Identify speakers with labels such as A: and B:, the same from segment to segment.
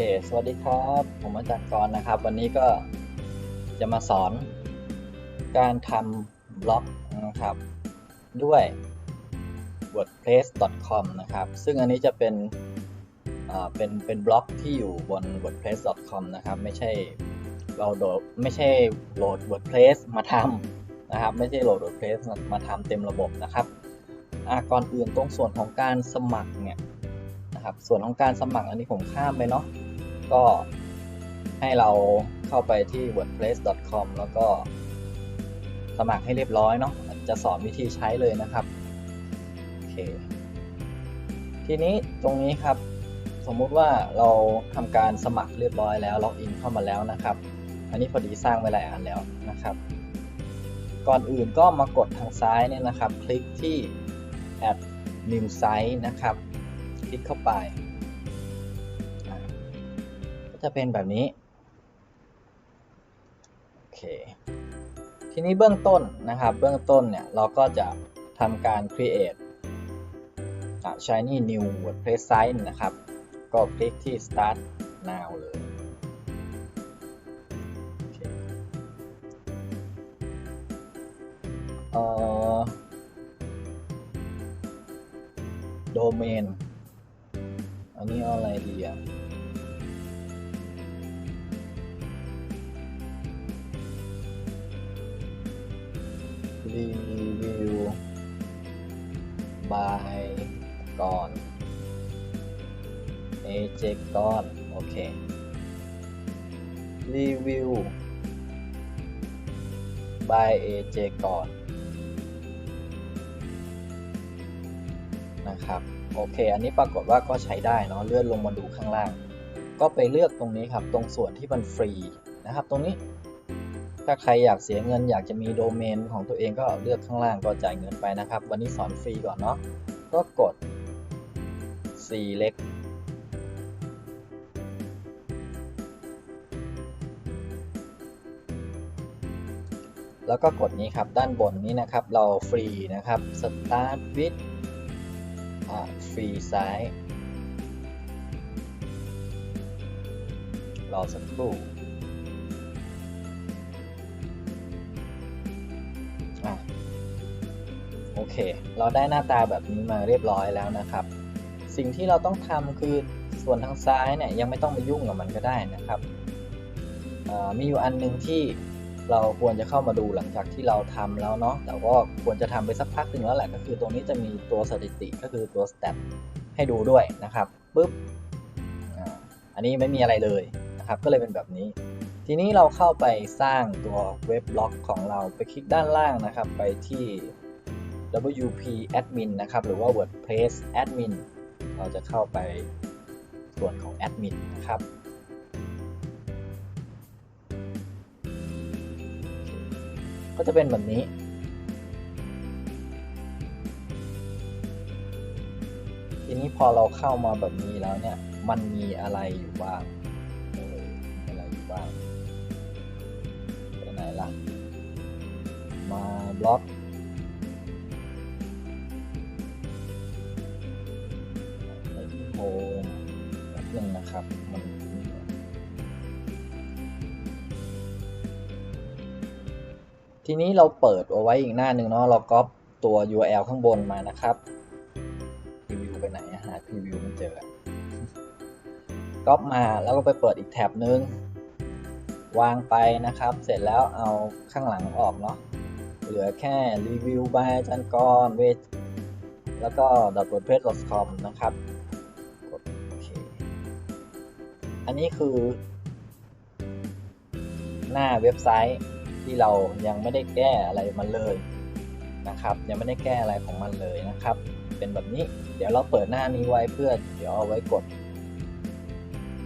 A: เค สวัสดีครับ ผมอาจารย์กรนะครับ วันนี้ก็จะมาสอน การทำบล็อกนะครับ ด้วย wordpress.com นะครับ ซึ่งอันนี้จะเป็นเป็นเป็นบล็อกที่อยู่บน wordpress.com นะครับ ไม่ใช่เราโดดไม่ใช่โหลด wordpress มาทำนะครับ ไม่ใช่โหลด wordpress มาทำเต็มระบบนะครับอ่าก่อนอื่นตรงส่วนของการสมัครเนี่ยนะครับส่วนของการสมัครอันนี้ผมข้ามไปเนาะ ก็ให้เราเข้าไปที่ wordpress.com แล้วก็สมัครให้เรียบร้อยเนาะจะสอนวิธีใช้เลยนะครับโอเคทีนี้ตรงนี้ครับ สมมุติว่าเราทำการสมัครเรียบร้อยแล้วล็อกอินเข้ามาแล้วนะครับ อันนี้พอดีสร้างไว้หลายอันแล้วนะครับ ก่อนอื่นก็มากดทางซ้ายเนี่ยนะครับ คลิกที่ add new site นะครับ คลิกเข้าไป จะเป็นแบบนี้ โอเค ทีนี้เบื้องต้นนะครับ เบื้องต้นเนี่ย เราก็จะทำการ create shiny new wordpress site นะครับ ก็คลิกที่ start now เลยโอเคเอ่อ domain อันนี้อะไรดีอะ รีวิว by ก่อน AJ ก่อน โอเค รีวิว by AJ ก่อน นะครับ โอเค อันนี้ปรากฏว่าก็ใช้ได้เนาะ เลื่อนลงมาดูข้างล่าง ก็ไปเลือกตรงนี้ครับ ตรงส่วนที่มันฟรีนะครับ ตรงนี้ ถ้าใครอยากเสียเงิน อยากจะมีโดเมนของตัวเองก็เลือกข้างล่างก็จ่ายเงินไปนะครับ วันนี้สอนฟรีก่อนเนาะก็กด select แล้วก็กดนี้ครับ ด้านบนนี้นะครับ เราฟรีนะครับ start with ฟรีไซส์รอสักครู่ เค เราได้หน้าตาแบบนี้มาเรียบร้อยแล้วนะครับ สิ่งที่เราต้องทำคือส่วนทางซ้ายเนี่ยยังไม่ต้องไปยุ่งกับมันก็ได้นะครับมีอยู่อันหนึ่งที่เราควรจะเข้ามาดูหลังจากที่เราทำแล้วเนาะแต่ก็ควรจะทำไปสักพักหนึ่งแล้วแหละก็คือตรงนี้จะมีตัวสถิติก็คือตัว stat ให้ดูด้วยนะครับปุ๊บอันนี้ไม่มีอะไรเลยนะครับก็เลยเป็นแบบนี้ ทีนี้เราเข้าไปสร้างตัวเว็บบล็อกของเราไปคลิกด้านล่างนะครับ ไปที่ WP admin นะครับ หรือว่า WordPress admin เราจะเข้าไปส่วนของ admin นะครับก็จะเป็นแบบนี้ ทีนี้พอเราเข้ามาแบบนี้แล้วเนี่ย มันมีอะไรอยู่บ้างมีอะไรอยู่บ้างไปไหนล่ะ มาบล็อก โฮมแป๊บนึงนะครับ มันทีนี้เราเปิดเอาไว้อีกหน้าหนึ่งเนาะเราก๊อปตัว URL ข้างบนมานะครับพรีวิวไปไหนหาพรีวิวไม่เจอก๊อปมาแล้วก็ไปเปิดอีกแท็บนึง วางไปนะครับ เสร็จแล้วเอาข้างหลังออกเนาะเหลือแค่รีวิว by อาจารย์กรเวทแล้วก็ wordpress.com นะครับ อันนี้คือ หน้าเว็บไซต์ที่เรายังไม่ได้แก้อะไรมันเลยนะครับ ยังไม่ได้แก้อะไรของมันเลยนะครับ เป็นแบบนี้เดี๋ยวเราเปิดหน้านี้ไว้เพื่อเดี๋ยวเอาไว้กด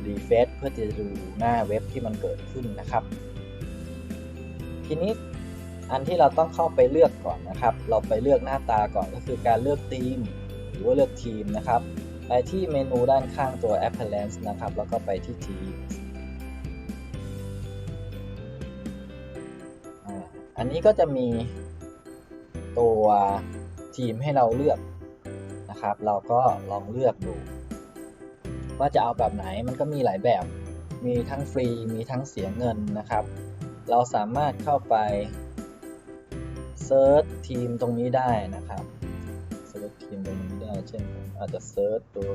A: refresh เพื่อจะดูหน้าเว็บที่มันเกิดขึ้นนะครับ ทีนี้อันที่เราต้องเข้าไปเลือกก่อนนะครับ เราไปเลือกหน้าตาก่อนก็คือการเลือกธีม หรือว่าเลือกทีมนะครับ ไปที่เมนูด้านข้างตัว appearance นะครับ แล้วก็ไปที่ทีมอันนี้ก็จะมีตัวทีมให้เราเลือกนะครับ เราก็ลองเลือกดู ว่าจะเอาแบบไหนมันก็มีหลายแบบ มีทั้งฟรีมีทั้งเสียเงินนะครับ เราสามารถเข้าไปเซิร์ชทีมตรงนี้ได้นะครับเซิร์ชทีมตรง เช่นผมอาจจะเซิร์ชตัว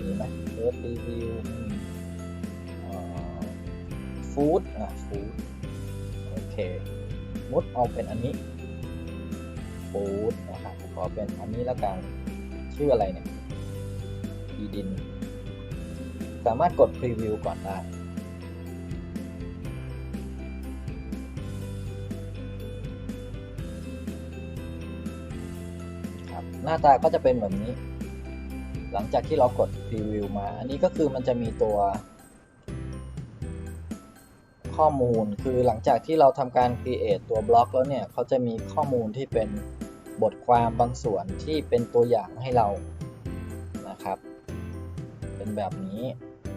A: นี้ไหมเซิร์ชรีวิวฟู้ดอะฟู้ดโอเคมุดเอาเป็นอันนี้ฟู้ดนะครับขอเป็นอันนี้แล้วกันชื่ออะไรเนี่ยอีดิน สามารถกดพรีวิวก่อนได้ หน้าตาก็จะเป็นแบบนี้ หลังจากที่เรากดพรีวิวมา อันนี้ก็คือมันจะมีตัว ข้อมูลคือหลังจากที่เราทำการ create ตัวบล็อกแล้วเนี่ยเขาจะมีข้อมูลที่เป็นบทความบางส่วนที่เป็นตัวอย่างให้เรานะครับ เป็นแบบนี้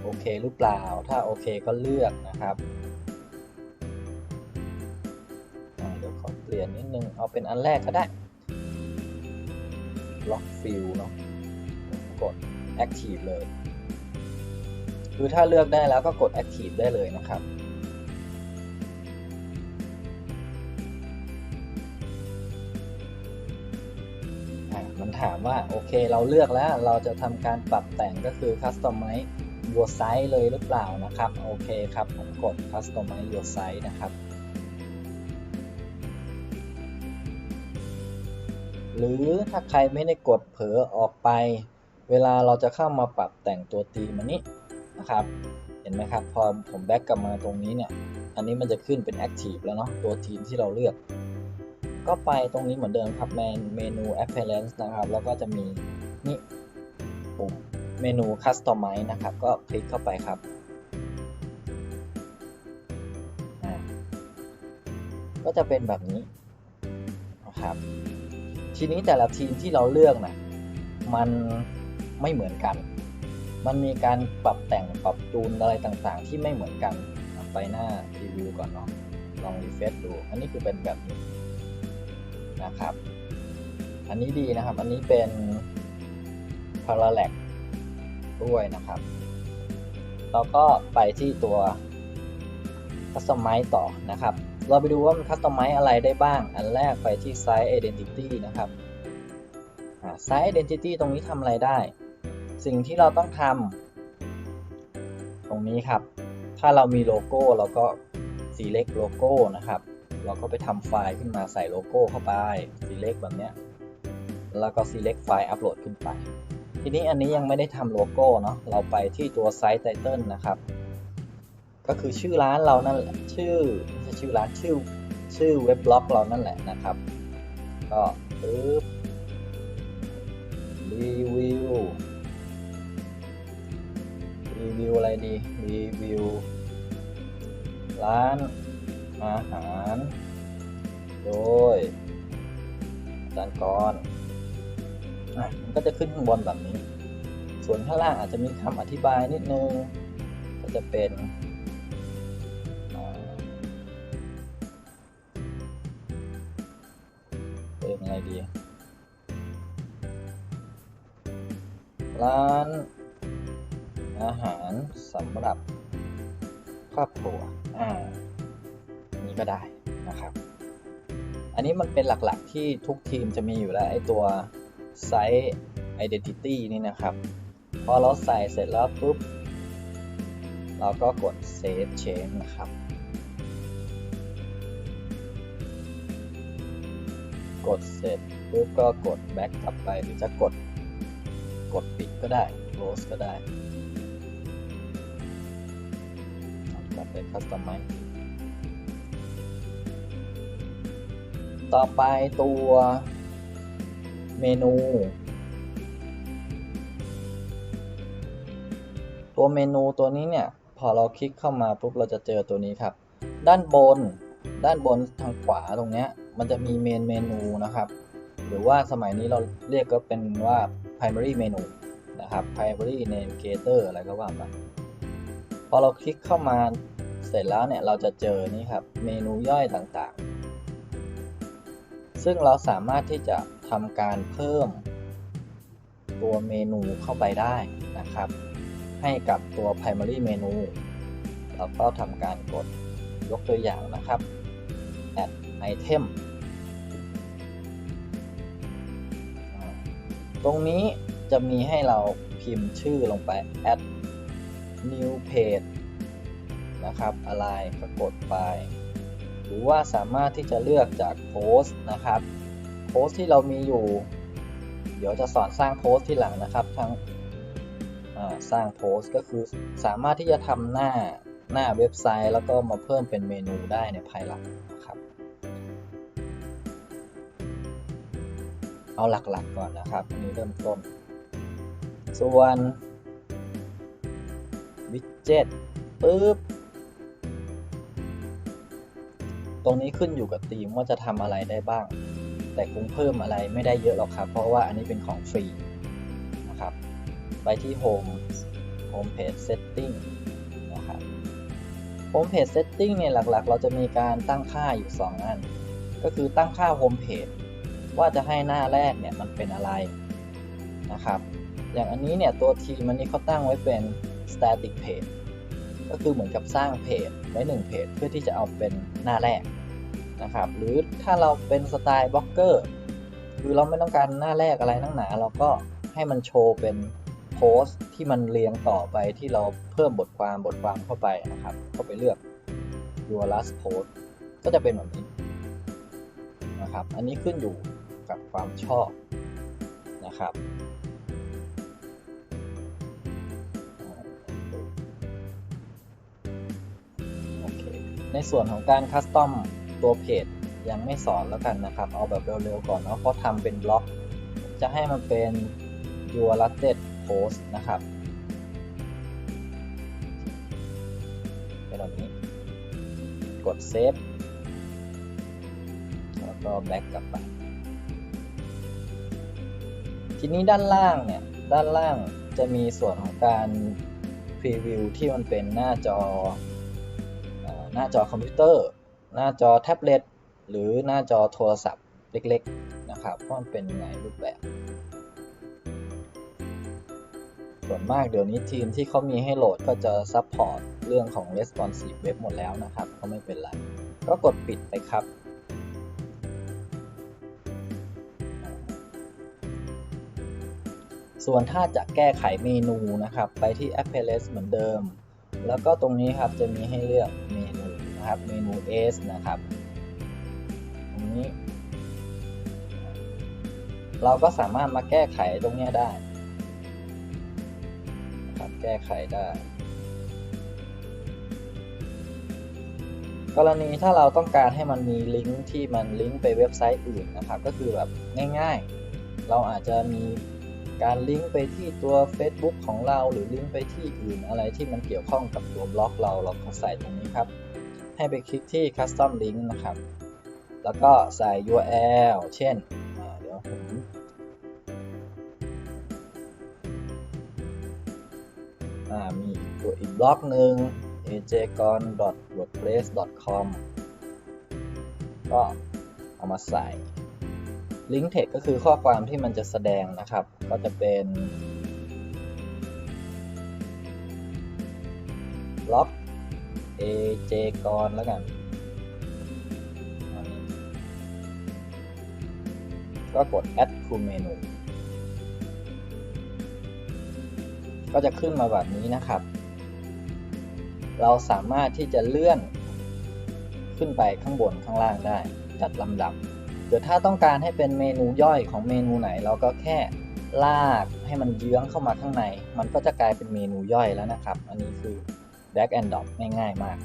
A: โอเคหรือเปล่า ถ้าโอเคก็เลือกนะครับเดี๋ยวขอเปลี่ยนนิดนึงเอาเป็นอันแรกก็ได้ lock fill เนาะกด active เลย คือถ้าเลือกได้แล้วก็กด active ได้เลยนะครับ มันถามว่าโอเคเราเลือกแล้วเราจะทำการปรับแต่งก็คือ customize your site เลยหรือเปล่านะครับ โอเคครับผมกด customize your site นะครับ หรือถ้าใครไม่ได้กดเผลอออกไป เวลาเราจะเข้ามาปรับแต่งตัวธีมอันนี้นะครับ เห็นไหมครับ พอผมแบ็กกลับมาตรงนี้เนี่ย อันนี้มันจะขึ้นเป็น active แล้วเนาะตัวทีมที่เราเลือก ก็ไปตรงนี้เหมือนเดิมครับเมนู appearance นะครับ แล้วก็จะมีนี่ปุ่มเมนู customize นะครับ ก็คลิกเข้าไปครับก็จะเป็นแบบนี้นะครับ ทีนี้แต่ละทีมที่เราเลือกนะมันไม่เหมือนกัน มันมีการปรับแต่งปรับจูนอะไรต่างๆ ที่ไม่เหมือนกันไปหน้ารีวิวก่อนเนาะลองรีเฟซดูอันนี้คือเป็นแบบนี้นะครับ อันนี้ดีนะครับ อันนี้เป็น parallax ด้วยนะครับ เราก็ไปที่ตัว customize ต่อนะครับ เราไปดูว่ามัน customize อะไรได้บ้าง อันแรกไปที่ site identity นะครับ site identity ตรงนี้ทำอะไรได้ สิ่งที่เราต้องทำตรงนี้ครับ ถ้าเรามีโลโก้เราก็ select โลโก้นะครับ เราก็ไปทำไฟล์ขึ้นมาใส่โลโก้เข้าไป select แบบเนี้ย แล้วก็ select ไฟล์ upload ขึ้นไป ทีนี้อันนี้ยังไม่ได้ทำโลโก้เนาะ เราไปที่ตัว site title นะครับ ก็คือชื่อร้านเรานั่นแหละชื่อชื่อร้านชื่อชื่อเว็บบล็อกเรานั่นแหละนะครับ ก็ปึ๊บรีวิวรีวิวอะไรดีรีวิวร้านอาหาร โดยอาจารย์กรอะมันก็จะขึ้นข้างบนแบบนี้ ส่วนข้างล่างอาจจะมีคำอธิบายนิดนึง ก็จะเป็น ร้าน อาหารสำหรับครอบครัวอ่านี้ก็ได้นะครับ อันนี้มันเป็นหลักๆที่ทุกทีมจะมีอยู่แล้วไอตัว Site Identity นี่นะครับ พอเราใส่เสร็จแล้วปุ๊บ เราก็กด Save Change นะครับกดเสร็จปุ๊บก็กด Back กลับไปหรือจะกด ดปิดก็ได้ Close ก็ได้กลับไป Customize ต่อไปตัวเมนู ตัวเมนูตัวนี้เนี่ย พอเราคลิกเข้ามาปุ๊บเราจะเจอตัวนี้ครับ ด้านบน ด้านบนทางขวาตรงเนี้ยมันจะมีเมนเมนูนะครับ หรือว่าสมัยนี้เราเรียกก็เป็นว่า primary menu นะครับ primary navigator อะไรก็ว่าไปพอเราคลิกเข้ามาเสร็จแล้วเนี่ยเราจะเจอนี่ครับเมนูย่อยต่างๆ ซึ่งเราสามารถที่จะทำการเพิ่มตัวเมนูเข้าไปได้นะครับ ให้กับตัว primary menu เราก็ทำการกดยกตัวอย่างนะครับ add item ตรงนี้จะมีให้เราพิมพ์ชื่อลงไป add new page นะครับอะไรก็กดไป หรือว่าสามารถที่จะเลือกจากโพสต์นะครับโพสต์ที่เรามีอยู่ เดี๋ยวจะสอนสร้างโพสต์ที่หลังนะครับทั้งสร้างโพสต์ก็คือสามารถที่จะทำหน้าหน้าเว็บไซต์ แล้วก็มาเพิ่มเป็นเมนูได้ในภายหลังนะครับ เอาหลักๆก่อนนะครับนี้เริ่มต้น ส่วนวิดเจ็ตปึ๊บตรงนี้ขึ้นอยู่กับทีมว่าจะทำอะไรได้บ้าง แต่คงเพิ่มอะไรไม่ได้เยอะหรอกครับ เพราะว่าอันนี้เป็นของฟรีนะครับ ไปที่ Home Home Page Setting นะครับ Home Page Setting เนี่ยหลักๆ เราจะมีการตั้งค่าอยู่ 2 อัน ก็คือตั้งค่า Home Page ว่าจะให้หน้าแรกเนี่ยมันเป็นอะไรนะครับ อย่างอันนี้เนี่ยตัวทีมันนี้เขาตั้งไว้เป็น static page ก็คือเหมือนกับสร้างเพจไว้1เพจเพื่อที่จะเอาเป็นหน้าแรกนะครับ หรือถ้าเราเป็นสไตล์บล็อกเกอร์คือเราไม่ต้องการหน้าแรกอะไรนั่งหนา เราก็ให้มันโชว์เป็นโพสต์ที่มันเรียงต่อไปที่เราเพิ่มบทความบทความเข้าไปนะครับ ก็ไปเลือก your last post ก็จะเป็นแบบนี้นะครับ อันนี้ขึ้นอยู่ กับความชอบนะครับโอเคในส่วนของการคัสตอมตัวเพจยังไม่สอนแล้วกันนะครับ เอาแบบเร็วๆก่อนเนาะเพราะทำเป็นบล็อก จะให้มันเป็น your latest post นะครับเป็นแบบนี้กด save แล้วก็ back กลับไป ทีนี้ด้านล่างเนี่ย ด้านล่างจะมีส่วนของการพรีวิวที่มันเป็นหน้าจอหน้าจอคอมพิวเตอร์ หน้าจอแท็บเล็ตหรือหน้าจอโทรศัพท์เล็กๆนะครับว่ามันเป็นยังไงรูปแบบ ส่วนมากเดี๋ยวนี้ทีมที่เขามีให้โหลดก็จะซัพพอร์ตเรื่องของ responsive web หมดแล้วนะครับ ก็ไม่เป็นไร ก็กดปิดไปครับ ส่วนถ้าจะแก้ไขเมนูนะครับ ไปที่ Appearance เหมือนเดิม แล้วก็ตรงนี้ครับจะมีให้เลือกเมนูนะครับเมนู S นะครับ ตรงนี้ เราก็สามารถมาแก้ไขตรงนี้ได้ครับแก้ไขได้ กรณีถ้าเราต้องการให้มันมีลิงก์ที่มันลิงก์ไปเว็บไซต์อื่นนะครับ ก็คือแบบง่ายๆ เราอาจจะมี การลิงก์ไปที่ตัว Facebook ของเรา หรือลิงก์ไปที่อื่นอะไรที่มันเกี่ยวข้องกับตัวบล็อกเราเราก็ใส่ตรงนี้ครับ ให้ไปคลิกที่ Custom Link นะครับ แล้วก็ใส่ URL เช่นเดี๋ยวผมมีตัวอีกบล็อกหนึ่ง ajgon.wordpress.com ก็เอามาใส่ ลิงก์เท x ก็คือข้อความที่มันจะแสดงนะครับ ก็จะเป็นล็อก aj กรแล้วกัน ก็กด add to menu ก็จะขึ้นมาแบบนี้นะครับ เราสามารถที่จะเลื่อนขึ้นไปข้างบนข้างล่างได้ จัดลำดับ เดี๋ยวถ้าต้องการให้เป็นเมนูย่อยของเมนูไหน เราก็แค่ลากให้มันเยื้องเข้ามาข้างใน มันก็จะกลายเป็นเมนูย่อยแล้วนะครับ อันนี้คือ drag and drop ง่ายๆมาก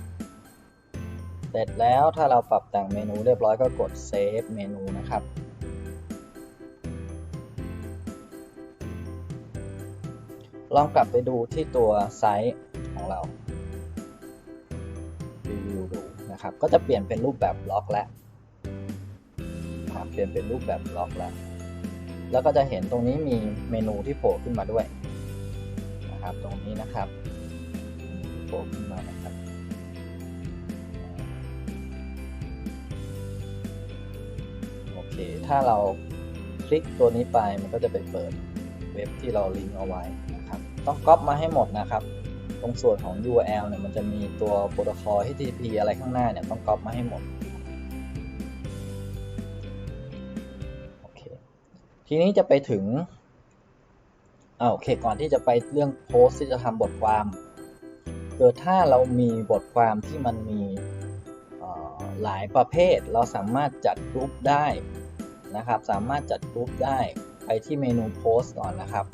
A: เสร็จแล้วถ้าเราปรับแต่งเมนูเรียบร้อยก็กด save เมนูนะครับลองกลับไปดูที่ตัวไซต์ของเรารีวิวดูนะครับ ก็จะเปลี่ยนเป็นรูปแบบบล็อกแล้ว นะครับเปลี่ยนเป็นรูปแบบบล็อกแล้ว แล้วก็จะเห็นตรงนี้มีเมนูที่โผล่ขึ้นมาด้วยนะครับตรงนี้นะครับโผล่ขึ้นมานะครับโอเคถ้าเราคลิกตัวนี้ไปมันก็จะไปเปิดเว็บที่เราลิงก์เอาไว้นะครับต้องก๊อปมาให้หมดนะครับตรงส่วนของ URL เนี่ยมันจะมีตัวโปรโตคอล HTTP อะไรข้างหน้าเนี่ยต้องก๊อปมาให้หมด ทีนี้จะไปถึงอาโอเคก่อนที่จะไปเรื่องโพสที่จะทำบทความเกิดถ้าเรามีบทความที่มันมีหลายประเภท เราสามารถจัดกรุ๊ปได้นะครับ สามารถจัดกรุ๊ปได้ไปที่เมนูโพสก่อนนะครับ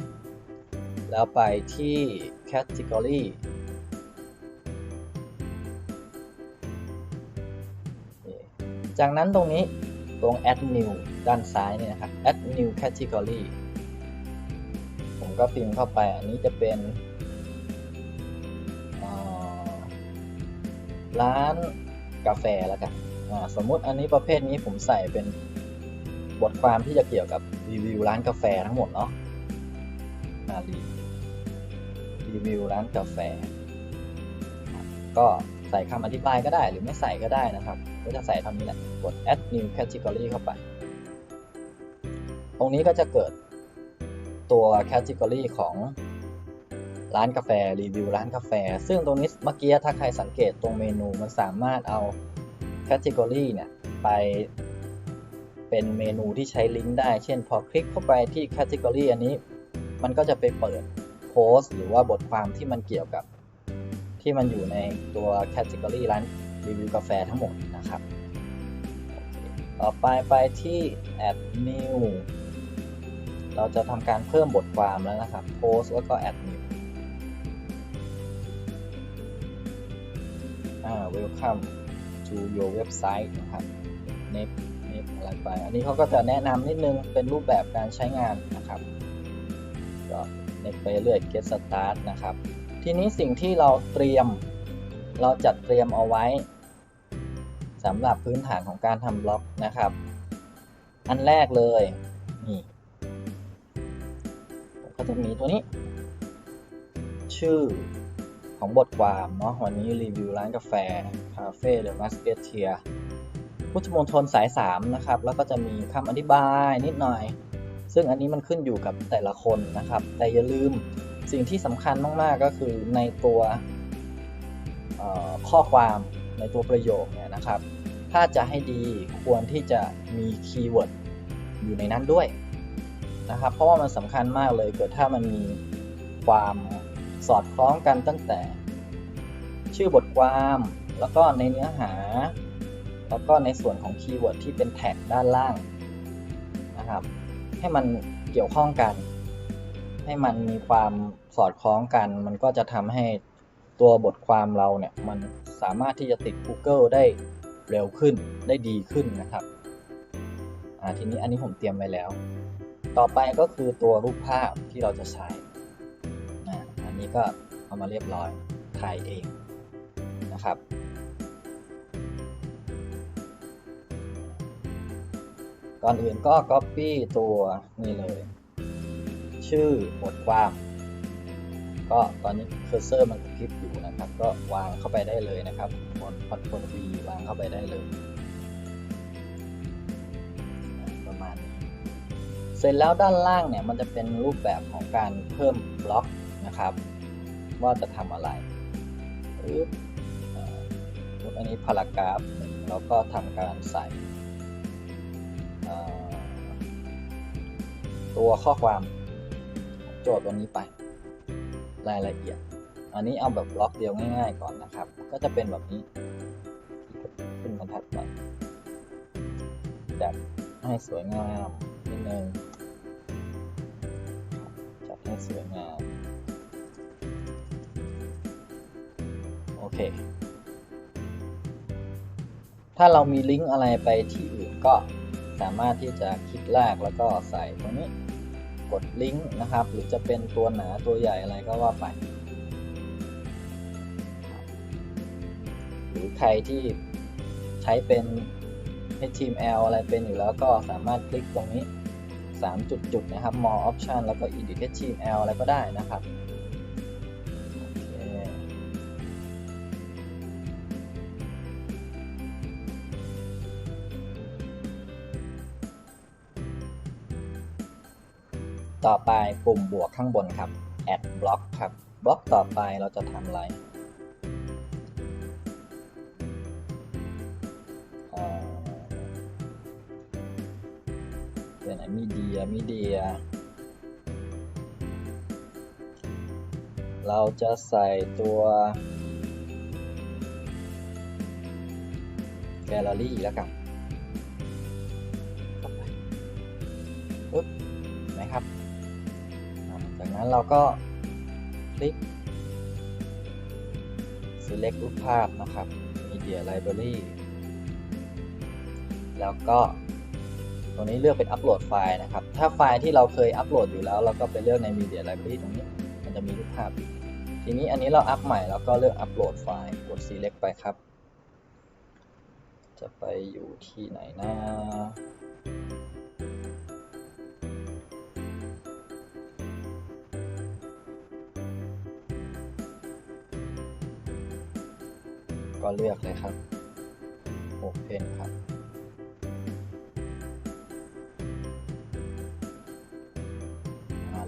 A: แล้วไปที่ category จากนั้นตรงนี้ ตรง add new ด้านซ้ายเนี่ยครับ add new category ผมก็พิมพ์เข้าไปอันนี้จะเป็นร้านกาแฟแล้วกันสมมุติอันนี้ประเภทนี้ผมใส่เป็นบทความที่จะเกี่ยวกับรีวิวร้านกาแฟทั้งหมดเนาะอ่ารีรีวิวร้านกาแฟ ก็ ใส่คำอธิบายก็ได้หรือไม่ใส่ก็ได้นะครับก็จะใส่คำนี้แหละกด add new category เข้าไป ตรงนี้ก็จะเกิดตัว category ของร้านกาแฟรีวิวร้านกาแฟ ซึ่งตรงนี้เมื่อกี้ถ้าใครสังเกตตรงเมนูมันสามารถเอา category เนี่ยไปเป็นเมนูที่ใช้ลิงก์ได้ เช่นพอคลิกเข้าไปที่ category อันนี้ มันก็จะไปเปิดโพสต์หรือว่าบทความที่มันเกี่ยวกับ ที่มันอยู่ในตัว category ร้านรีวิวกาแฟทั้งหมดนะครับ ต่อไปไปที่ add new เราจะทำการเพิ่มบทความแล้วนะครับ post แล้วก็ add new อ่า welcome to your website นะครับ next next อะไรไป อันนี้เขาก็จะแนะนำนิดนึงเป็นรูปแบบการใช้งานนะครับ ก็ next ไปเรื่อย get start นะครับ ทีนี้สิ่งที่เราเตรียม เราจัดเตรียมเอาไว้สำหรับพื้นฐานของการทำบล็อกนะครับ อันแรกเลยนี่ก็จะมีตัวนี้ ชื่อของบทความเนาะวันนี้รีวิวร้านกาแฟ คาเฟ่เดอะมาสเกตเทียพุทธมณฑลสาย 3 นะครับ แล้วก็จะมีคำอธิบายนิดหน่อย ซึ่งอันนี้มันขึ้นอยู่กับแต่ละคนนะครับ แต่อย่าลืม สิ่งที่สำคัญมาก ๆ ก็คือในตัวข้อความในตัวประโยคเนี่ยนะครับ ถ้าจะให้ดีควรที่จะมีคีย์เวิร์ดอยู่ในนั้นด้วยนะครับ เพราะว่ามันสำคัญมากเลยเกิดถ้ามันมีความสอดคล้องกันตั้งแต่ ชื่อบทความแล้วก็ในเนื้อหา แล้วก็ในส่วนของคีย์เวิร์ดที่เป็นแท็กด้านล่างนะครับ ให้มันเกี่ยวข้องกัน ให้มันมีความสอดคล้องกัน มันก็จะทำให้ตัวบทความเราเนี่ย มันสามารถที่จะติด Google ได้เร็วขึ้นได้ดีขึ้นนะครับอ่าทีนี้อันนี้ผมเตรียมไว้แล้ว ต่อไปก็คือตัวรูปภาพที่เราจะใช้อ่าอันนี้ก็เอามาเรียบร้อยถ่ายเองนะครับก่อนอื่นก็ Copy ตัวนี่เลย ชื่อบทความก็ตอนนี้เคอร์เซอร์มันกระพริบอยู่นะครับ ก็วางเข้าไปได้เลยนะครับบนคอนโทรล V วางเข้าไปได้เลย ประมาณเสร็จแล้วด้านล่างเนี่ยมันจะเป็นรูปแบบของการเพิ่มบล็อกนะครับ ว่าจะทำอะไรปึ๊บอันนี้พารากราฟแล้วก็ทำการใส่ตัวข้อความ จทย์ตัวนี้ไปรายละเอียด อันนี้เอาแบบบล็อกเดียวง่าย ๆ ก่อนนะครับ ก็จะเป็นแบบนี้ขึ้นบรรทัดไปจัดให้สวยงามนิดนึงจัดให้สวยงาม โอเค ถ้าเรามีลิงก์อะไรไปที่อื่นก็สามารถที่จะคลิกลากแล้วก็ใส่ตรงนี้ กดลิงก์นะครับ หรือจะเป็นตัวหนาตัวใหญ่อะไรก็ว่าไป หรือใครที่ใช้เป็น HTML อะไรเป็นอยู่แล้วก็สามารถคลิกตรงนี้ 3 จุดๆนะครับ more option แล้วก็ edit HTML อะไรก็ได้นะครับ ต่อไปปุ่มบวกข้างบนครับ add block ครับ บล็อกต่อไปเราจะทำอะไรอ่าเป็นไหนมีเดียมีเดีย เราจะใส่ตัวแกลเลอรี่แล้วกันปึ๊บเห็นะครับ จากนั้นเราก็คลิก select รูปภาพนะครับ media library แล้วก็ตรงนี้เลือกเป็นอัปโหลดไฟล์นะครับ ถ้าไฟล์ที่เราเคยอัปโหลดอยู่แล้ว เราก็ไปเลือกใน media library ตรงนี้ มันจะมีรูปภาพอยู่ทีนี้อันนี้เราอัพใหม่แล้วก็เลือกอัปโหลดไฟล์กด select ไปครับ จะไปอยู่ที่ไหนนะ ก็เลือกเลยครับ Open ครับ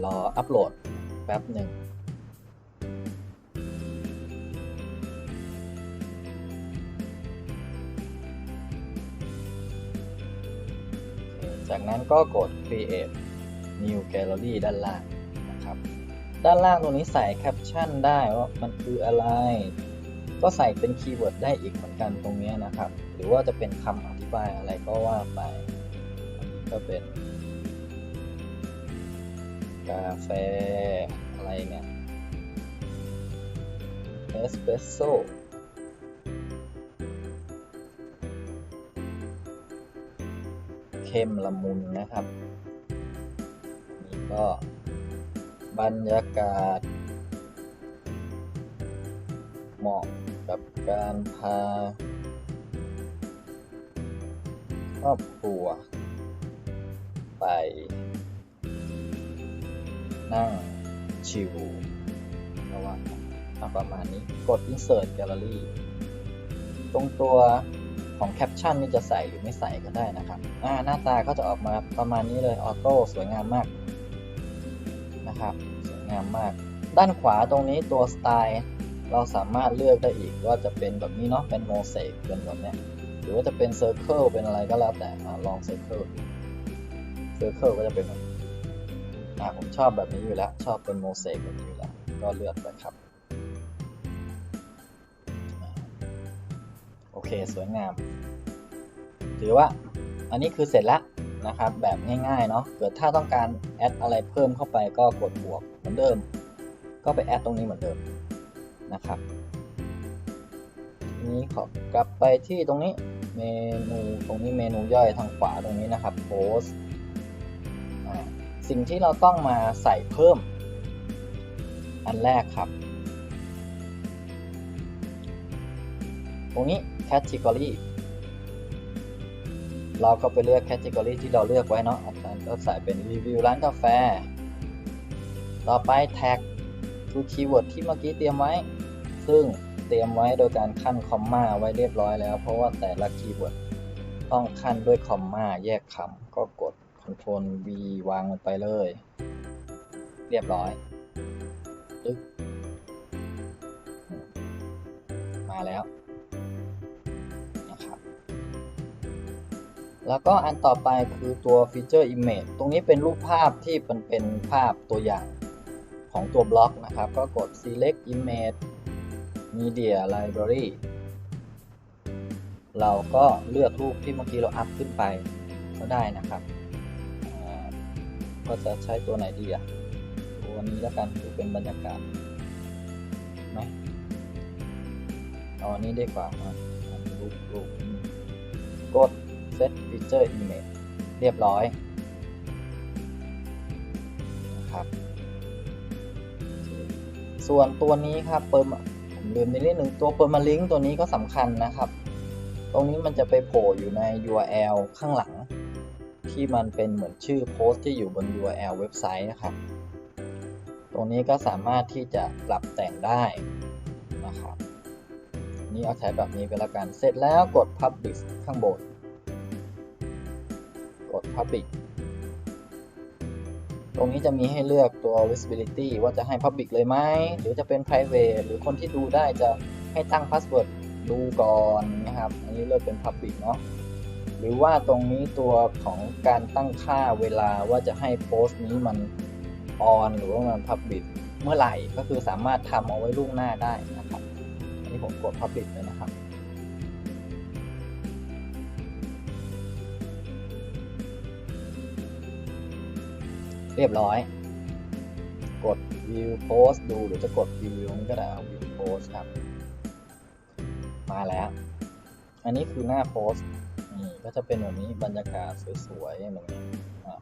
A: รออัปโหลดแป๊บหนึ่งจากนั้นก็กด create new gallery ด้านล่างนะครับ ด้านล่างตรงนี้ใส่แคปชั่นได้ว่ามันคืออะไร ก็ใส่เป็นคีย์เวิร์ดได้อีกเหมือนกันตรงนี้นะครับ หรือว่าจะเป็นคำอธิบายอะไรก็ว่าไปก็เป็นกาแฟอะไรเนี่ยเอสเปรสโซ่เข้มละมุนนะครับ นี่ก็บรรยากาศเหมาะกับ การพา ครอบครัว ไป นั่งชิวระหว่างอะประมาณนี้กด insert gallery ตรงตัวของแคปชั่นนี่จะใส่หรือไม่ใส่ก็ได้นะครับอ่าหน้าตาก็จะออกมาประมาณนี้เลยออโต้สวยงามมากนะครับ สวยงามมาก ด้านขวาตรงนี้ตัวสไตล์ เราสามารถเลือกได้อีกว่าจะเป็นแบบนี้เนาะเป็นโมเสกเป็นแบบเนี้ยหรือว่าจะเป็นเซอร์เคิลเป็นอะไรก็แล้วแต่ลองเซอร์เคิลเซอร์เคิลก็จะเป็นแบบนี้อ่าผมชอบแบบนี้อยู่แล้ว ชอบเป็นโมเสกแบบนี้อยู่แล้วก็เลือกไปครับโอเคสวยงาม ถือว่าอันนี้คือเสร็จแล้วนะครับแบบง่ายๆเนาะเกิดถ้าต้องการแอดอะไรเพิ่มเข้าไปก็กดบวกเหมือนเดิม ก็ไปแอดตรงนี้เหมือนเดิม นะครับนี้ขอกลับไปที่ตรงนี้เมนูตรงนี้เมนูย่อยทางขวาตรงนี้นะครับโพสสิ่งที่เราต้องมาใส่เพิ่ม อันแรกครับ ตรงนี้ category เราก็ไปเลือก category ที่เราเลือกไว้เนาะอาจารย์ก็ใส่เป็นรีวิวร้านกาแฟ ต่อไป tag คือคีย์เวิร์ดที่เมื่อกี้เตรียมไว้ ซึ่งเตรียมไว้โดยการขั้นคอมมาไว้เรียบร้อยแล้ว เพราะว่าแต่ละคีย์เวิร์ดต้องขั้นด้วยคอมมาแยกคำก็กด Ctrl V วางลงไปเลย เรียบร้อยตึ๊กมาแล้วนะครับแล้วก็อันต่อไปคือตัว Feature Image ตรงนี้เป็นรูปภาพที่มันเป็นภาพตัวอย่างของตัวบล็อกนะครับ ก็กด Select Image Media Library เราก็เลือกรูปที่เมื่อกี้เราอัพขึ้นไปก็ได้นะครับ ก็จะใช้ตัวไหนดีอะตัวนี้แล้วกันหรือเป็นบรรยากาศไหมเอาอันนี้ดีกว่านะรูปรูปกด set feature image เรียบร้อยนะครับ ส่วนตัวนี้ครับเปิม ลืมไปนิดนึงตัวเปิมมาลิงก์ตัวนี้ก็สำคัญนะครับ ตรงนี้มันจะไปโผล่อยู่ใน URL ข้างหลัง ที่มันเป็นเหมือนชื่อโพสต์ที่อยู่บน URL เว็บไซต์นะครับ ตรงนี้ก็สามารถที่จะปรับแต่งได้นะครับนี่เอาใช้แบบนี้ไปแล้วกัน เสร็จแล้วกด Publish ข้างบน กด Publish ตรงนี้จะมีให้เลือกตัว visibility ว่าจะให้ public เลยไหม หรือจะเป็น private หรือคนที่ดูได้จะให้ตั้ง password ดูก่อนนะครับ อันนี้เลือกเป็น public เนาะ หรือว่าตรงนี้ตัวของการตั้งค่าเวลาว่าจะให้โพสต์นี้มัน on หรือว่ามัน public เมื่อไหร่ก็คือสามารถทำเอาไว้ล่วงหน้าได้นะครับ อันนี้ผมกด public เลยนะ เรียบร้อย กด view post ดูหรือจะกด view นี่ก็ได้เอา view post ครับ มาแล้ว อันนี้คือหน้าโพสนี่ก็จะเป็นแบบนี้บรรยากาศสวยๆแบบนี้อะ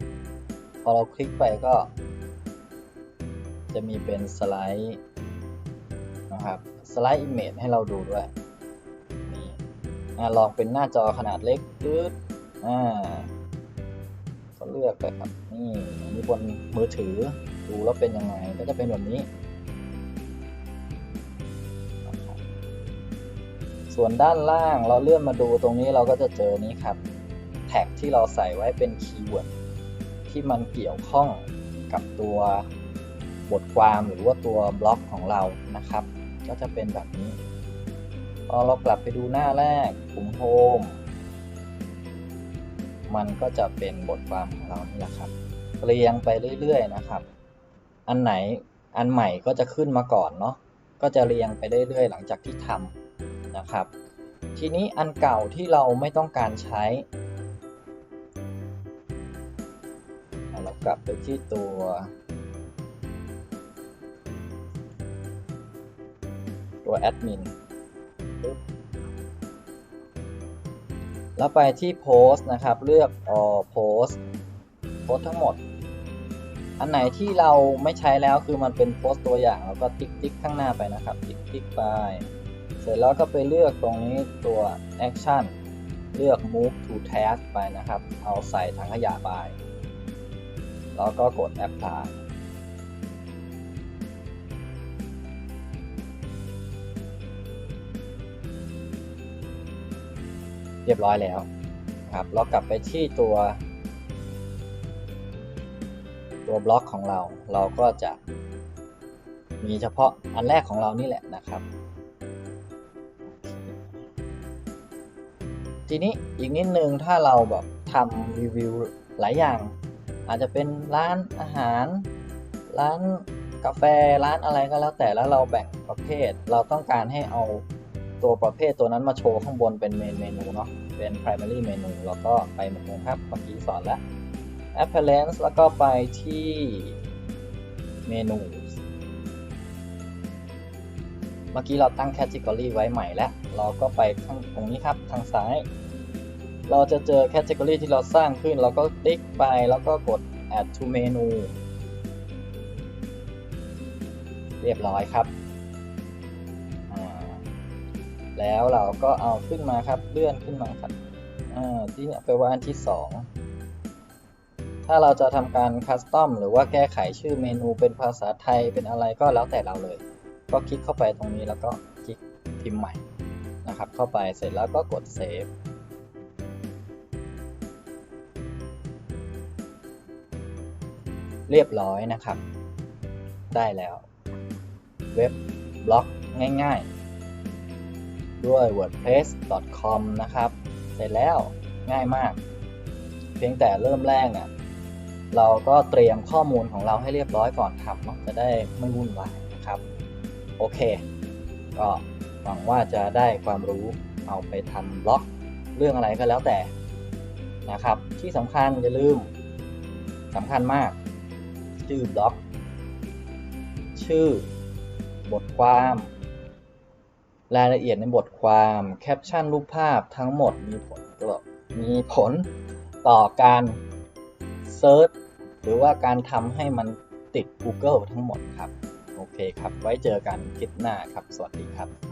A: พอเราคลิกไปก็ จะมีเป็นสไลด์นะครับสไลด์ image ให้เราดูด้วยนี่ลองเป็นหน้าจอขนาดเล็กปึ๊ดอ่า ลือกไปครับนี่อันนี้บนมือถือดูแล้วเป็นยังไงก็จะเป็นแบบนี้ ส่วนด้านล่างเราเลื่อนมาดูตรงนี้เราก็จะเจอนี้ครับ แท็กที่เราใส่ไว้เป็นคีย์เวิร์ดที่มันเกี่ยวข้องกับตัวบทความหรือว่าตัวบล็อกของเรานะครับ ก็จะเป็นแบบนี้พอเรากลับไปดูหน้าแรกปุ่มโฮม มันก็จะเป็นบทความของเรานี่แหละครับ เรียงไปเรื่อยๆนะครับ อันไหนอันใหม่ก็จะขึ้นมาก่อนเนาะก็จะเรียงไปเรื่อยๆหลังจากที่ทำนะครับ ทีนี้อันเก่าที่เราไม่ต้องการใช้เรากลับไปที่ตัวตัวแอดมินปึ๊บ แล้วไปที่โพสต์นะครับ เลือก all post โพสต์ทั้งหมด อันไหนที่เราไม่ใช้แล้วคือมันเป็นโพสต์ตัวอย่างเราก็ติ๊กติ๊กข้างหน้าไปนะครับ ติ๊กติ๊กไป เสร็จแล้วก็ไปเลือกตรงนี้ตัว action เลือก move to task ไปนะครับ เอาใส่ถังขยะไป แล้วก็กด apply เรียบร้อยแล้วครับเรากลับไปที่ตัว ตัวบล็อกของเรา เราก็จะมีเฉพาะอันแรกของเรานี่แหละนะครับ ทีนี้อีกนิดนึงถ้าเราแบบทำรีวิวหลายอย่าง อาจจะเป็นร้านอาหาร ร้านกาแฟร้านอะไรก็แล้วแต่แล้วเราแบ่งประเภท เราต้องการให้เอา ตัวประเภทตัวนั้นมาโชว์ข้างบนเป็นเมนเมนูเนาะเป็น primary menu แล้วก็ไปเหมือนกันครับเมื่อกี้สอนแล้ว appearance แล้วก็ไปที่เมนูเมื่อกี้เราตั้ง category ไว้ใหม่แล้ว เราก็ไปข้างตรงนี้ครับทางซ้าย เราจะเจอ category ที่เราสร้างขึ้น เราก็ติ๊กไปแล้วก็กด add to menu เรียบร้อยครับ แล้วเราก็เอาขึ้นมาครับเลื่อนขึ้นมาครับอ่าที่ไปว่าอันที่ 2 ถ้าเราจะทำการคัสตอมหรือว่าแก้ไขชื่อเมนูเป็นภาษาไทยเป็นอะไรก็แล้วแต่เราเลย ก็คลิกเข้าไปตรงนี้แล้วก็คลิกพิมพ์ใหม่นะครับ เข้าไปเสร็จแล้วก็กดเซฟเรียบร้อยนะครับ ได้แล้ว เว็บบล็อกง่าย ๆ ด้วย wordpress.com นะครับเสร็จแล้วง่ายมาก เพียงแต่เริ่มแรกเนี่ยเราก็เตรียมข้อมูลของเราให้เรียบร้อยก่อนทำเนาะจะได้ไม่วุ่นวายนะครับ โอเค ก็หวังว่าจะได้ความรู้เอาไปทำบล็อกเรื่องอะไรก็แล้วแต่นะครับ ที่สำคัญอย่าลืมสำคัญมาก ชื่อบล็อก ชื่อบทความ รายละเอียดในบทความแคปชั่นรูปภาพทั้งหมดมีผลต่อมีผลต่อการเซิร์ชหรือว่าการทำให้มันติด Google ทั้งหมดครับ โอเคครับ ไว้เจอกันคลิปหน้าครับ สวัสดีครับ